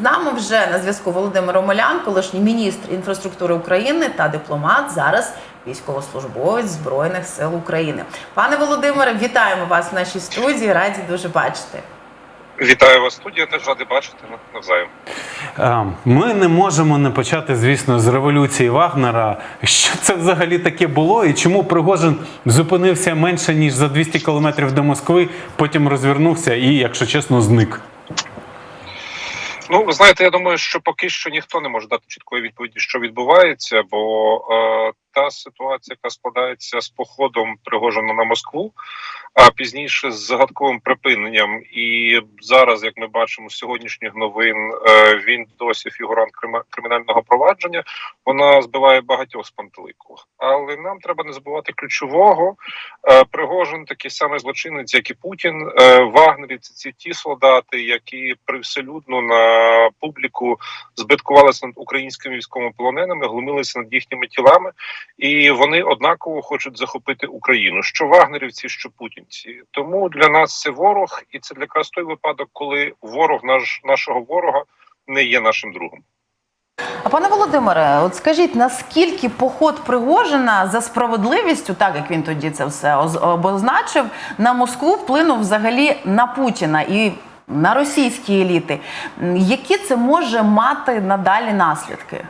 З нами вже на зв'язку Володимир Омелян, колишній міністр інфраструктури України та дипломат, зараз військовослужбовець Збройних сил України. Пане Володимире, вітаємо вас в нашій студії. Раді дуже бачити. Вітаю вас, студія. Теж радий бачити навзаєм. Е, Ми не можемо не почати, звісно, з революції Вагнера. Що це взагалі таке було, і чому Пригожин зупинився менше ніж за 200 кілометрів до Москви, потім розвернувся і, якщо чесно, зник. Ну, ви знаєте, я думаю, що поки що ніхто не може дати чіткої відповіді, що відбувається, бо е, та ситуація, яка складається з походом Пригожина на Москву, а пізніше з загадковим припиненням, і зараз, як ми бачимо з сьогоднішніх новин, е, він досі фігурант кримінального провадження. Вона збиває багатьох з пантелику. Але нам треба не забувати ключового. Е, Пригожин такий самий злочинець, як і Путін. Е, Вагнерівці це ті солдати, які привселюдно на публіку збиткувалися над українськими військовополоненими, глумилися над їхніми тілами, і вони однаково хочуть захопити Україну. Що вагнерівці, що путінці. Тому для нас це ворог, і це якраз той випадок, коли ворог наш нашого ворога не є нашим другом. А пане Володимире, от скажіть, наскільки поход Пригожина за справедливістю, так як він тоді це все оз- обозначив, на Москву вплинув взагалі на Путіна і на російські еліти? Які це може мати надалі наслідки?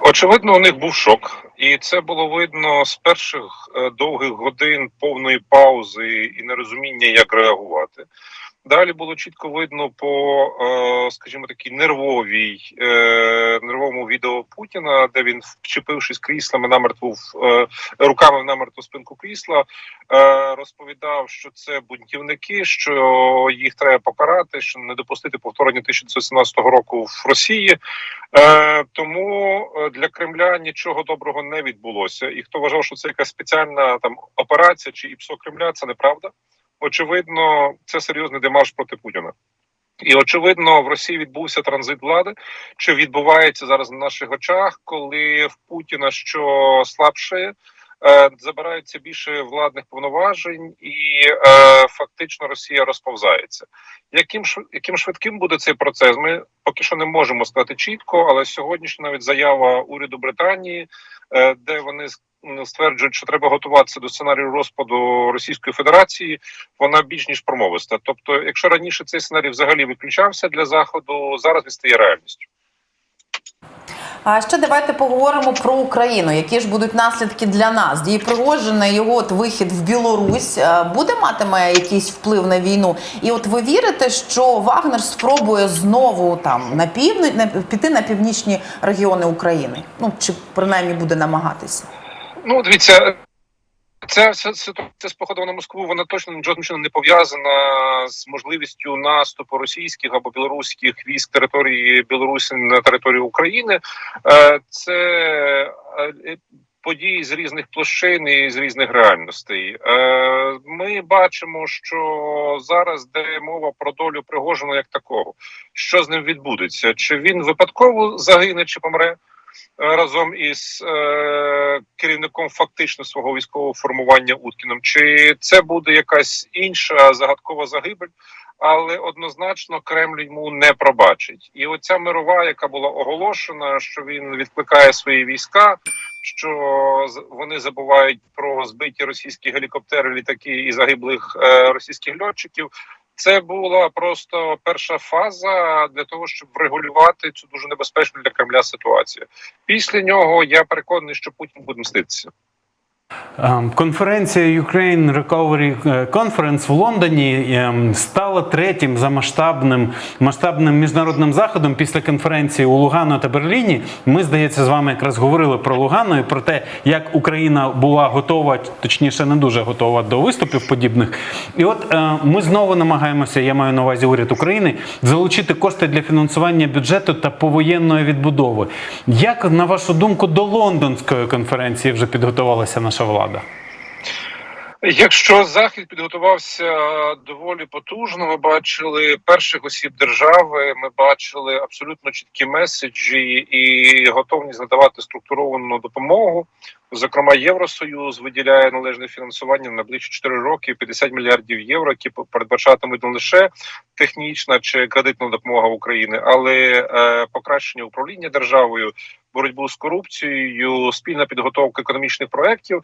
Очевидно, у них був шок, і це було видно з перших е, довгих годин повної паузи і нерозуміння, як реагувати. Далі було чітко видно по, е, скажімо, такій нервовій е, нервовому відео Путіна, де він, вчепившись кріслами намертво е, руками в намертву спинку крісла, розповідав, що це бунтівники, що їх треба покарати, що не допустити повторення 1917 року в Росії. Тому для Кремля нічого доброго не відбулося. І хто вважав, що це якась спеціальна там операція чи ІПСО Кремля, це неправда. Очевидно, це серйозний демарш проти Путіна. І очевидно, в Росії відбувся транзит влади, що відбувається зараз на наших очах, коли в Путіна що слабше. Е, Забирається більше владних повноважень, і е, фактично Росія розповзається. Яким яким швидким буде цей процес? Ми поки що не можемо сказати чітко, але сьогоднішня навіть заява уряду Британії, е, де вони стверджують, що треба готуватися до сценарію розпаду Російської Федерації, вона більш ніж промовиста. Тобто, якщо раніше цей сценарій взагалі виключався для заходу, зараз він стає реальністю. А ще давайте поговоримо про Україну. Які ж будуть наслідки для нас? Дії Пригожина, його от вихід в Білорусь е, буде матиме якийсь вплив на війну? І от ви вірите, що Вагнер спробує знову там на північ піти на північні регіони України? Ну чи принаймні буде намагатися? Ну, дивіться, ця ситуація з походом на Москву, вона точно нічого чином не пов'язана з можливістю наступу російських або білоруських військ території Білорусі на територію України. Е, Це е, події з різних площин і з різних реальностей. Е, Ми бачимо, що зараз йде мова про долю Пригожина як такого. Що з ним відбудеться? Чи він випадково загине, чи помре? Е, разом із е, керівником фактично свого військового формування Уткіном, чи це буде якась інша загадкова загибель, але однозначно Кремль йому не пробачить. І оця мирова, яка була оголошена, що він відкликає свої війська, що вони забувають про збиті російські гелікоптери, літаки і загиблих е, російських льотчиків. Це була просто перша фаза для того, щоб врегулювати цю дуже небезпечну для Кремля ситуацію. Після нього я переконаний, що Путін буде мститися. Ем, Конференція Ukraine Recovery Conference в Лондоні ем, стала третім за масштабним масштабним міжнародним заходом після конференції у Лугано та Берліні. Ми, здається, з вами якраз говорили про Лугано і про те, як Україна була готова, точніше, не дуже готова до виступів подібних. І от е, ми знову намагаємося, я маю на увазі уряд України, залучити кошти для фінансування бюджету та повоєнної відбудови. Як на вашу думку до лондонської конференції вже підготувалася наша влада? Якщо захід підготувався доволі потужно, ми бачили перших осіб держави. Ми бачили абсолютно чіткі меседжі і готовність надавати структуровану допомогу. Зокрема, Євросоюз виділяє належне фінансування на ближчі 4 роки 50 мільярдів євро, які передбачатимуть не лише технічна чи кредитна допомога України, але е, покращення управління державою, боротьбу з корупцією, спільна підготовка економічних проєктів.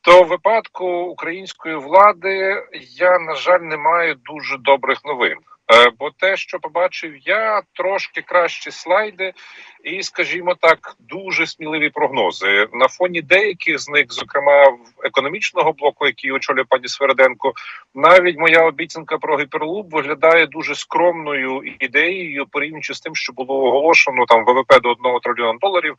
То в випадку української влади я на жаль не маю дуже добрих новин. Е, Бо те, що побачив я, трошки кращі слайди, і, скажімо так, дуже сміливі прогнози на фоні деяких з них, зокрема в економічного блоку, який очолює пані Свереденко, навіть моя обіцянка про гіперлуп виглядає дуже скромною ідеєю, порівнюючи з тим, що було оголошено там ВВП до 1 трильйона доларів,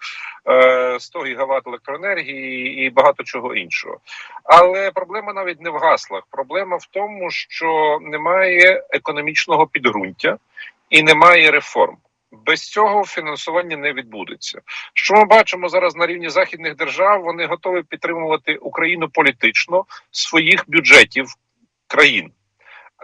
е, 100 гігават електроенергії і багато чого іншого. Але проблема навіть не в гаслах. Проблема в тому, що немає економічного підґрунтя і немає реформ. Без цього фінансування не відбудеться. Що ми бачимо зараз на рівні західних держав? Вони готові підтримувати Україну політично своїх бюджетів країн.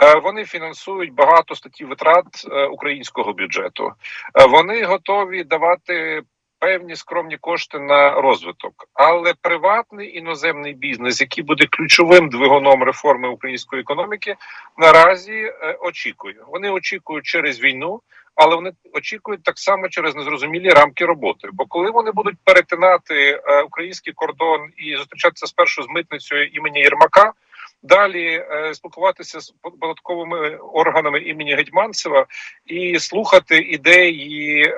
Е, Вони фінансують багато статті витрат е, українського бюджету. Е, Вони готові давати певні скромні кошти на розвиток, але приватний іноземний бізнес, який буде ключовим двигуном реформи української економіки, наразі е, очікує. Вони очікують через війну. Але вони очікують так само через незрозумілі рамки роботи. Бо коли вони будуть перетинати е, український кордон і зустрічатися спершу з митницею імені Єрмака, далі е, спілкуватися з податковими органами імені Гетьманцева і слухати ідеї е,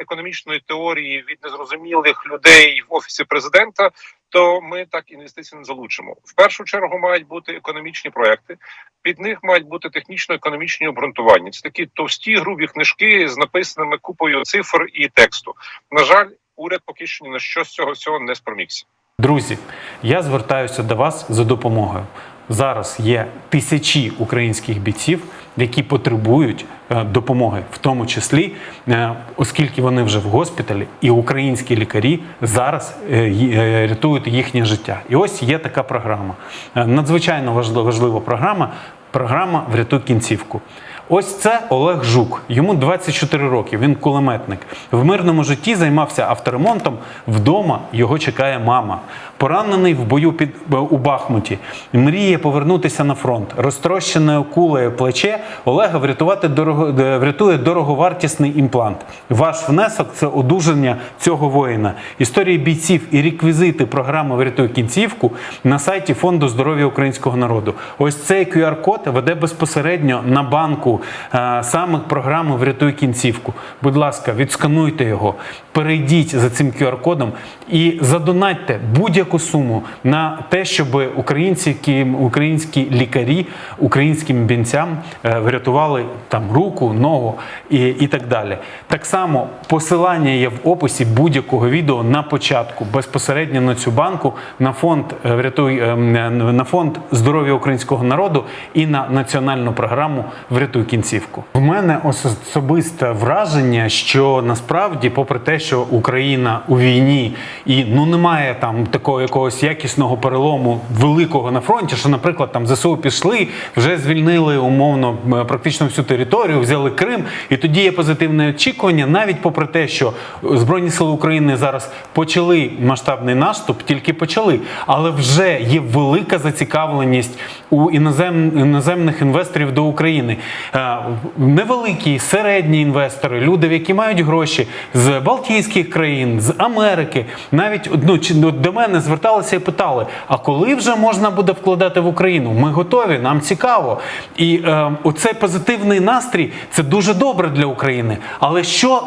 економічної теорії від незрозумілих людей в офісі президента. То ми так інвестиції не залучимо. В першу чергу мають бути економічні проекти. Під них мають бути технічно-економічні обґрунтування. Це такі товсті грубі книжки з написаними купою цифр і тексту. На жаль, уряд поки що ні на що з цього всього не спромігся. Друзі, я звертаюся до вас за допомогою. Зараз є тисячі українських бійців, які потребують е, допомоги, в тому числі, е, оскільки вони вже в госпіталі, і українські лікарі зараз е, рятують їхнє життя. І ось є така програма. Надзвичайно важлива програма. Програма Врятуй кінцівку. Ось це Олег Жук. Йому 24 роки. Він кулеметник. В мирному житті займався авторемонтом. Вдома його чекає мама. Поранений в бою під у Бахмуті. Мріє повернутися на фронт. Розтрощене кулею плече Олега врятувати дорого врятує дороговартісний імплант. Ваш внесок це одужання цього воїна. Історії бійців і реквізити програми Врятуй кінцівку на сайті Фонду здоров'я українського народу. Ось цей QR-код веде безпосередньо на банку е, саме програми Врятуй кінцівку. Будь ласка, відскануйте його, перейдіть за цим QR-кодом і задонатьте будь-яку суму на те, щоб українські, українські лікарі українським бінцям е, врятували там руку, ногу і, і так далі. Так само посилання є в описі будь-якого відео на початку безпосередньо на цю банку, на фонд е, врятуй е, на фонд здоров'я українського народу і на національну програму Врятуй кінцівку. В мене особисте враження, що насправді, попри те, що Україна у війні і ну немає там такого якогось якісного перелому великого на фронті, що, наприклад, там ЗСУ пішли, вже звільнили умовно практично всю територію, взяли Крим, і тоді є позитивне очікування, навіть попри те, що Збройні сили України зараз почали масштабний наступ, тільки почали, але вже є велика зацікавленість у інозем, іноземних інвесторів до України. Е, Невеликі, середні інвестори, люди, які мають гроші з Балтійських країн, з Америки, навіть ну, ну, до мене зверталися і питали: а коли вже можна буде вкладати в Україну? Ми готові, нам цікаво. І е, оцей позитивний настрій це дуже добре для України. Але що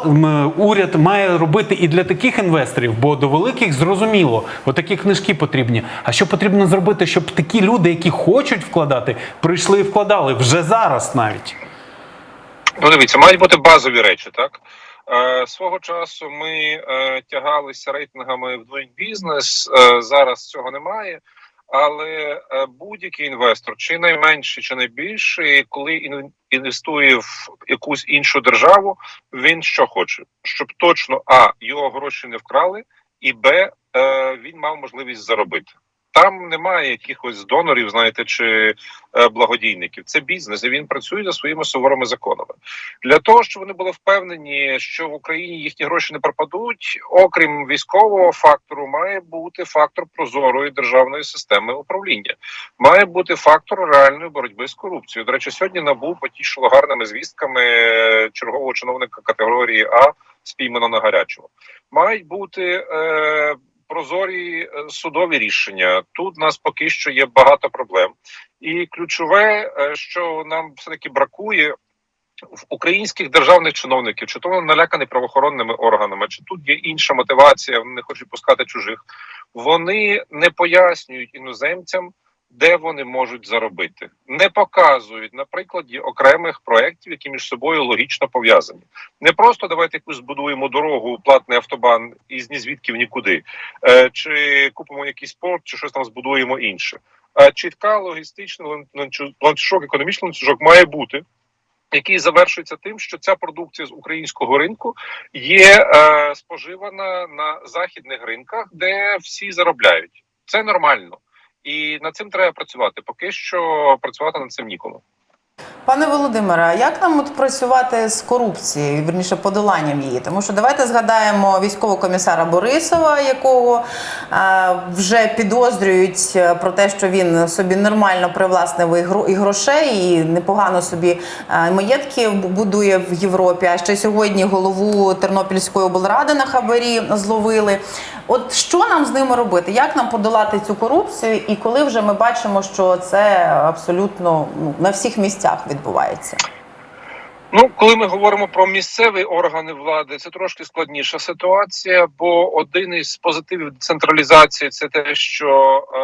уряд має робити і для таких інвесторів? Бо до великих зрозуміло, отакі книжки потрібні. А що потрібно зробити, щоб такі люди, які хочуть вкладати, прийшли і вкладали вже зараз навіть. Ну, дивіться, мають бути базові речі, так? Е, свого часу ми е, тягалися рейтингами в Doing Business, е, зараз цього немає. Але будь-який інвестор, чи найменший, чи найбільший, коли інвестує в якусь іншу державу, він що хоче, щоб точно а його гроші не вкрали, і б він мав можливість заробити. Там немає якихось донорів, знаєте, чи е, благодійників. Це бізнес, і він працює за своїми суворими законами. Для того щоб вони були впевнені, що в Україні їхні гроші не пропадуть, окрім військового фактору, має бути фактор прозорої державної системи управління, має бути фактор реальної боротьби з корупцією. До речі, сьогодні набув потішило гарними звістками е, чергового чиновника категорії А спіймано на гарячому. Мають бути е, прозорі е, судові рішення. Тут у нас поки що є багато проблем, і ключове, е, що нам все таки бракує. В українських державних чиновників, чи то вони налякані правоохоронними органами, чи тут є інша мотивація, вони не хочуть пускати чужих. Вони не пояснюють іноземцям, де вони можуть заробити, не показують на прикладі окремих проєктів, які між собою логічно пов'язані. Не просто давайте якусь збудуємо дорогу, платний автобан із ні звідки в нікуди, е, чи купимо якийсь порт, чи щось там збудуємо інше. А чітка логістичний ланцю- ланцюжок, економічний ланцюжок має бути. Який завершується тим, що ця продукція з українського ринку є е, споживана на західних ринках, де всі заробляють. Це нормально, і над цим треба працювати. Поки що працювати над цим нікому. Пане Володимире, як нам от працювати з корупцією, верніше подоланням її? Тому що давайте згадаємо військового комісара Борисова, якого е, вже підозрюють е, про те, що він собі нормально привласнив і грошей, і непогано собі е, маєтки будує в Європі. А ще сьогодні голову Тернопільської облради на хабарі зловили. От що нам з ними робити? Як нам подолати цю корупцію? І коли вже ми бачимо, що це абсолютно ну, на всіх місцях відбувається? Ну, коли ми говоримо про місцеві органи влади, це трошки складніша ситуація, бо один із позитивів децентралізації це те, що е,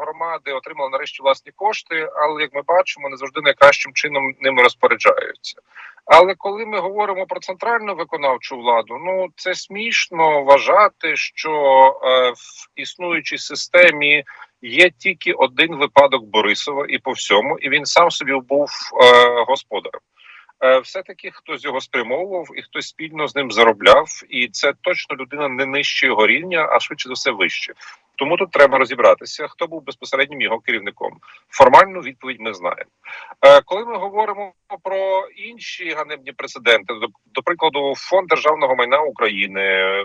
громади отримали нарешті власні кошти, але як ми бачимо, не завжди найкращим чином ними розпоряджаються. Але коли ми говоримо про центральну виконавчу владу, ну це смішно вважати, що е, в існуючій системі є тільки один випадок Борисова і по всьому, і він сам собі був е, господарем. Е, все-таки хтось його спрямовував і хтось спільно з ним заробляв, і це точно людина не нижче його рівня, а швидше за все вище. Тому тут треба розібратися, хто був безпосереднім його керівником. Формальну відповідь ми знаємо. Е, коли ми говоримо про інші ганебні прецеденти, до, до прикладу, фонд державного майна України.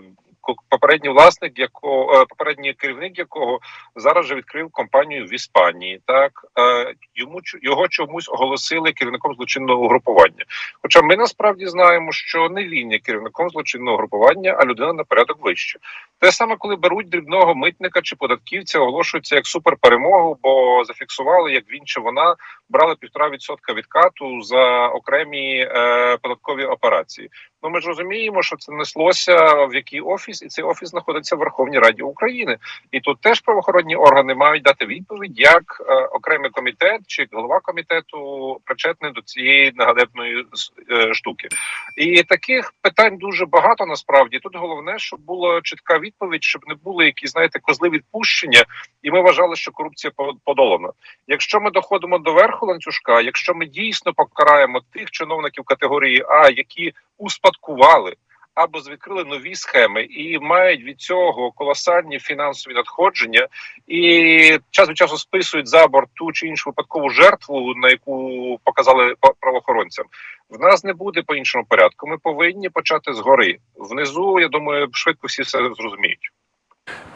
Попередній власник, якого е, попередній керівник якого зараз же відкрив компанію в Іспанії. Так е, йому його чомусь оголосили керівником злочинного угрупування. Хоча ми насправді знаємо, що не він є керівником злочинного групування, а людина на порядок вище. Те саме, коли беруть дрібного митника чи податківця, оголошується як суперперемогу, бо зафіксували, як він чи вона брали півтора відсотка відкату за окремі е, податкові операції. Ну ми ж розуміємо, що це неслося в який офіс, і цей офіс знаходиться в Верховній Раді України. І тут теж правоохоронні органи мають дати відповідь, як е, окремий комітет чи голова комітету причетний до цієї нагадебної е, штуки. І таких питань дуже багато насправді. Тут головне, щоб була чітка відповідь, щоб не були якісь знаєте козли відпущення, і ми вважали, що корупція по- подолана. Якщо ми доходимо до верху ланцюжка, якщо ми дійсно покараємо тих чиновників категорії А, які успадкували або відкрили нові схеми і мають від цього колосальні фінансові надходження, і час від часу списують за борт ту чи іншу випадкову жертву, на яку показали правоохоронцям. В нас не буде по іншому порядку. Ми повинні почати згори. Внизу, я думаю, швидко всі все зрозуміють.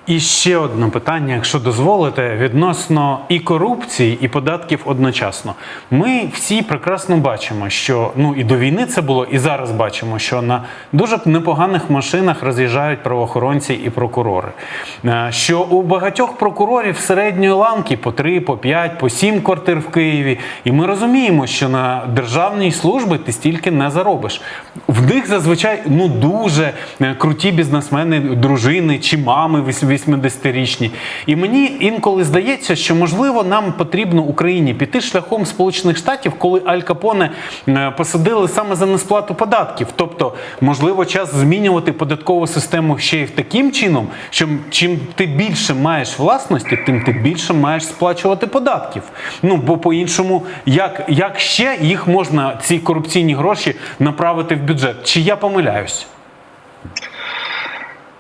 І ще одне питання, якщо дозволите, відносно і корупції, і податків одночасно. Ми всі прекрасно бачимо, що ну і до війни це було, і зараз бачимо, що на дуже непоганих машинах роз'їжджають правоохоронці і прокурори. Е, Що у багатьох прокурорів середньої ланки по 3, по 5, по 7 квартир в Києві. І ми розуміємо, що на державній службі ти стільки не заробиш. В них зазвичай ну дуже е, круті бізнесмени, дружини чи мами 80-річні. І мені інколи здається, що можливо нам потрібно Україні піти шляхом Сполучених Штатів, коли Аль Капоне е, посадили саме за несплату податків. Тобто, можливо, час змінювати податкову систему ще й таким чином, що чим ти більше маєш власності, тим ти більше маєш сплачувати податків. Ну бо по-іншому, як, як ще їх можна ці корупційні гроші направити в бюджет? Чи я помиляюсь?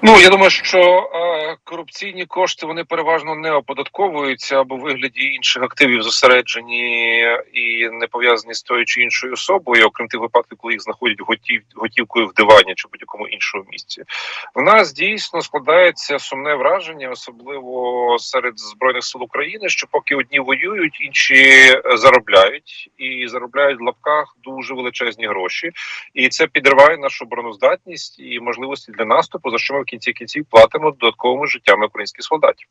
Ну я думаю, що е, корупційні кошти вони переважно не оподатковуються або в вигляді інших активів зосереджені і не пов'язані з тою чи іншою особою, окрім тих випадків, коли їх знаходять готів, готівкою в дивані чи будь-якому іншому місці. В нас дійсно складається сумне враження, особливо серед збройних сил України, що поки одні воюють, інші е, заробляють і заробляють в лапках дуже величезні гроші, і це підриває нашу обороноздатність і можливості для наступу, за що ми в кінці кінців платимо додатковими життями українських солдатів.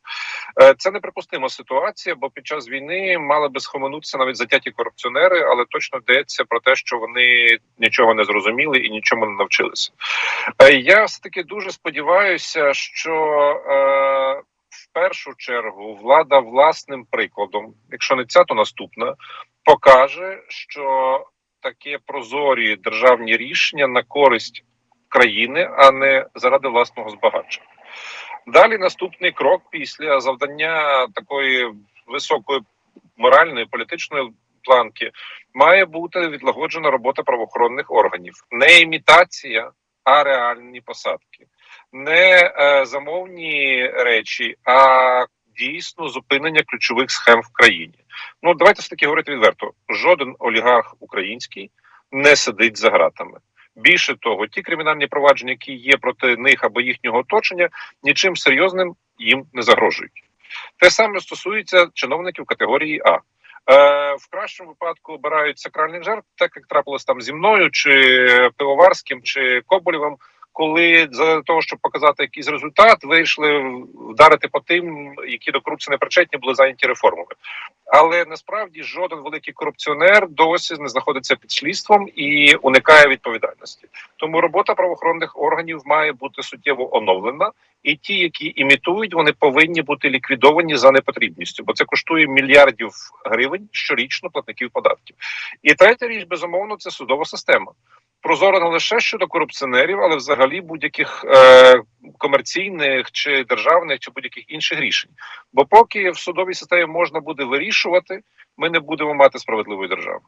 Е, Це неприпустима ситуація, бо під час війни мали би схоменутися навіть затяті корупціонери, але точно йдеться про те, що вони нічого не зрозуміли і нічому не навчилися. Е, Я все таки дуже сподіваюся, що е, в першу чергу влада власним прикладом, якщо не ця, то наступна, покаже, що таке прозорі державні рішення на користь країни, а не заради власного збагачення. Далі наступний крок після завдання такої високої моральної політичної планки має бути відлагоджена робота правоохоронних органів, не імітація, а реальні посадки, не е, замовні речі, а дійсно зупинення ключових схем в країні. Ну давайте все таки говорити відверто: жоден олігарх український не сидить за ґратами. Більше того, ті кримінальні провадження, які є проти них або їхнього оточення, нічим серйозним їм не загрожують. Те саме стосується чиновників категорії А. Е, в кращому випадку обирають сакральних жертв, так як трапилось там зі мною, чи пивоварським, чи Коболєвим, коли за того, щоб показати якийсь результат, вийшли вдарити по тим, які до корупції не причетні, були зайняті реформами. Але насправді жоден великий корупціонер досі не знаходиться під слідством і уникає відповідальності. Тому робота правоохоронних органів має бути суттєво оновлена, і ті, які імітують, вони повинні бути ліквідовані за непотрібністю, бо це коштує мільярдів гривень щорічно платників податків. І третя річ, безумовно, це судова система. Прозора не лише щодо корупціонерів, але взагалі будь-яких е, комерційних чи державних чи будь-яких інших рішень. Бо поки в судовій системі можна буде вирішувати, ми не будемо мати справедливої держави.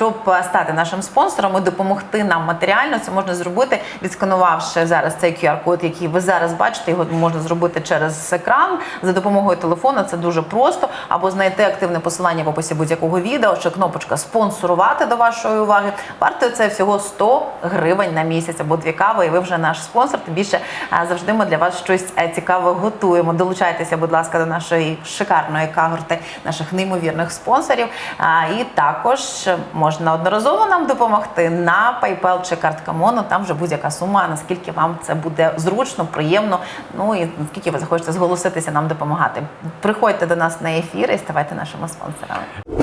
Щоб е, стати нашим спонсором і допомогти нам матеріально, це можна зробити, відсканувавши зараз цей QR-код, який ви зараз бачите. Його можна зробити через екран за допомогою телефона. Це дуже просто. Або знайти активне посилання в описі будь-якого відео, чи кнопочка спонсорувати до вашої уваги. Вартою це всього 100 гривень на місяць або дві кави. І ви вже наш спонсор. Тим більше е, завжди ми для вас щось е, цікаве готуємо. Долучайтеся, будь ласка, до нашої шикарної кагорти, наших неймовірних спонсорів. І також можна одноразово нам допомогти на PayPal чи картка Моно. Там вже будь-яка сума, наскільки вам це буде зручно, приємно. Ну і наскільки ви захочете зголоситися нам допомагати. Приходьте до нас на ефір і ставайте нашими спонсорами.